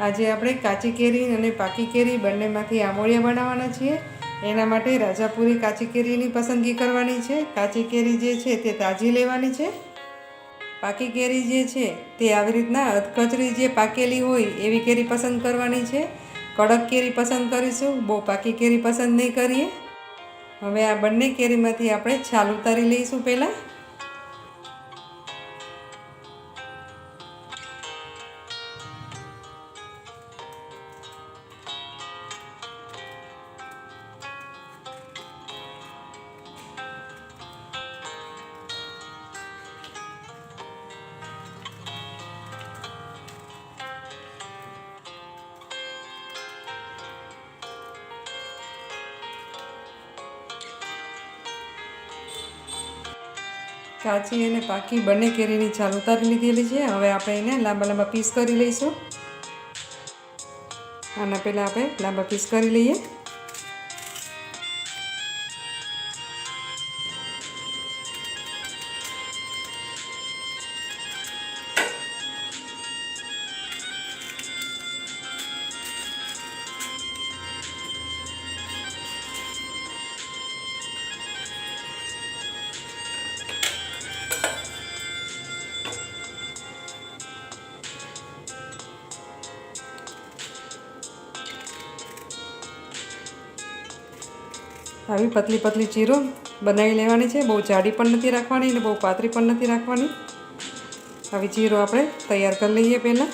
આજે આપણે કાચી કેરી અને પાકી કેરી બંનેમાંથી આમોળિયા બનાવવાના છીએ. એના માટે રાજાપુરી કાચી કેરીની પસંદગી કરવાની છે. કાચી કેરી જે છે તે તાજી લેવાની છે. પાકી કેરી જે છે તે આવી રીતના અધકચરી જે પાકેલી હોય એવી કેરી પસંદ કરવાની છે. કડક કેરી પસંદ કરીશું. બહુ પાકી કેરી પસંદ નહીં કરીએ. હવે આ બંને કેરીમાંથી આપણે છાલ ઉતારી લઈશું પહેલાં. કાચી અને પાકી બંને કેરીની છાલ ઉતારી લીધેલી છે. હવે આપણે એને લાંબા લાંબા પીસ કરી લઈશું. આના પહેલાં આપણે લાંબા પીસ કરી લઈએ. આવી પતલી પતલી ચીરો બનાવી લેવાની છે. બહુ જાડી પણ નથી રાખવાની અને બહુ પાતળી પણ નથી રાખવાની. આવી ચીરો આપણે તૈયાર કરી લઈએ પહેલાં.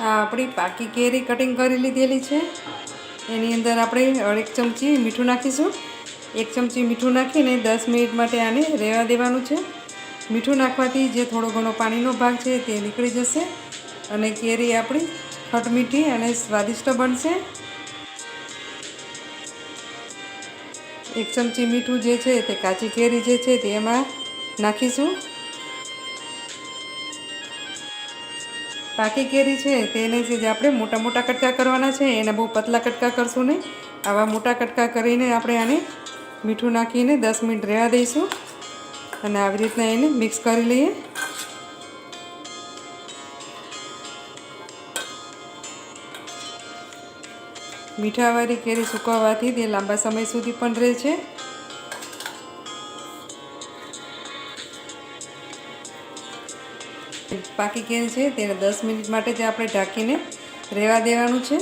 આ આપણી પાકી કેરી કટિંગ કરી લીધેલી છે. એની અંદર આપણે અડેક ચમચી મીઠું નાખીશું. એક ચમચી મીઠું નાખીને દસ મિનિટ માટે આને રહેવા દેવાનું છે. મીઠું નાખવાથી જે થોડો ઘણો પાણીનો ભાગ છે તે નીકળી જશે અને કેરી આપણી ખટમીઠી અને સ્વાદિષ્ટ બનશે. એક ચમચી મીઠું જે છે તે કાચી કેરી જે છે તે એમાં નાખીશું. પાકી કેરી છે તેને જે આપણે મોટા મોટા કટકા કરવાના છે એને બહુ પતલા કટકા કરશું નહીં. આવા મોટા કટકા કરીને આપણે આને મીઠું નાખીને દસ મિનિટ રહેવા દઈશું. અને આવી રીતના એને મિક્સ કરી લઈએ. મીઠાવાળી કેરી સુકવવાથી તે લાંબા સમય સુધી પણ રહે છે. પાકી કેરી છે તેને દસ મિનિટ માટે જ આપણે ઢાંકીને રહેવા દેવાનું છે.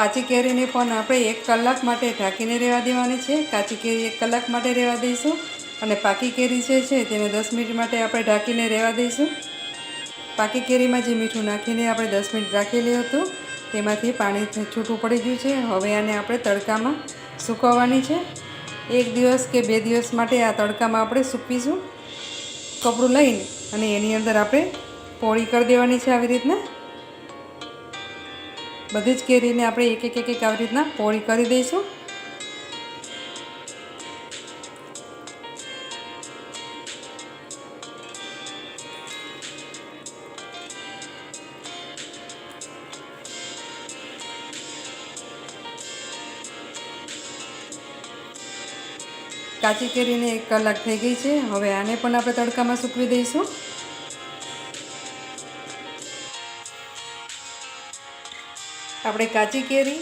કાચી કેરીને પણ આપણે એક કલાક માટે ઢાંકીને રહેવા દેવાની છે. કાચી કેરી એક કલાક માટે રહેવા દઈશું અને પાકી કેરી જે છે તેને દસ મિનિટ માટે આપણે ઢાંકીને રહેવા દઈશું. પાકી કેરીમાં જે મીઠું નાખીને આપણે દસ મિનિટ રાખેલું હતું, તેમાંથી પાણી છૂટું પડી ગયું છે. હવે આને આપણે તડકામાં સૂકવવાની છે. એક દિવસ કે બે દિવસ માટે આ તડકામાં આપણે સૂકવીશું. કપડું લઈને અને એની અંદર આપણે પોળી કરી દેવાની છે આવી રીતના. બધી જ કેરીને આપણે એક એક એક એક આવી રીતના પોળી કરી દઈશું. કાચી કેરીને એક કલાક થઈ ગઈ છે. હવે આને પણ આપણે તડકામાં સૂકવી દઈશું. આપણે કાચી કેરી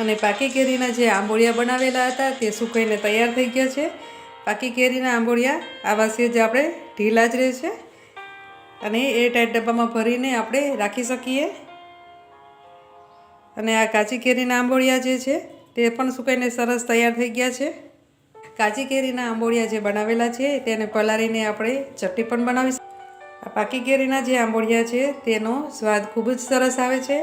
અને પાકી કેરીના જે આંબોળિયા બનાવેલા હતા તે સુકાઈને તૈયાર થઈ ગયા છે. પાકી કેરીના આંબોળિયા આવા સેજ આપણે ઢીલા જ રહે છે અને એ ટાઈટ ડબ્બામાં ભરીને આપણે રાખી શકીએ. અને આ કાચી કેરીના આંબોળિયા જે છે તે પણ સુકાઈને સરસ તૈયાર થઈ ગયા છે. કાચી કેરીના આંબોળિયા જે બનાવેલા છે તેને પલાળીને આપણે ચટણી પણ બનાવી પાકી કેરીના જે આંબોળિયા છે તેનો સ્વાદ ખૂબ જ સરસ આવે છે.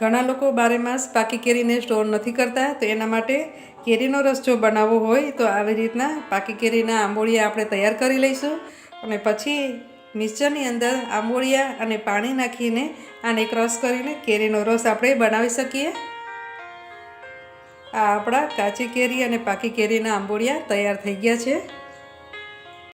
ઘણા લોકો બારેમાસ પાકી કેરીને સ્ટોર નથી કરતા, તો એના માટે કેરીનો રસ જો બનાવવો હોય, તો આવી રીતના પાકી કેરીના આંબોળિયા આપણે તૈયાર કરી લઈશું. અને પછી મિક્સરની અંદર આંબોળિયા અને પાણી નાખીને આને ક્રશ કરીને કેરીનો રસ આપણે બનાવી શકીએ. આ આપણા કાચી કેરી અને પાકી કેરીના આંબોળિયા તૈયાર થઈ ગયા છે.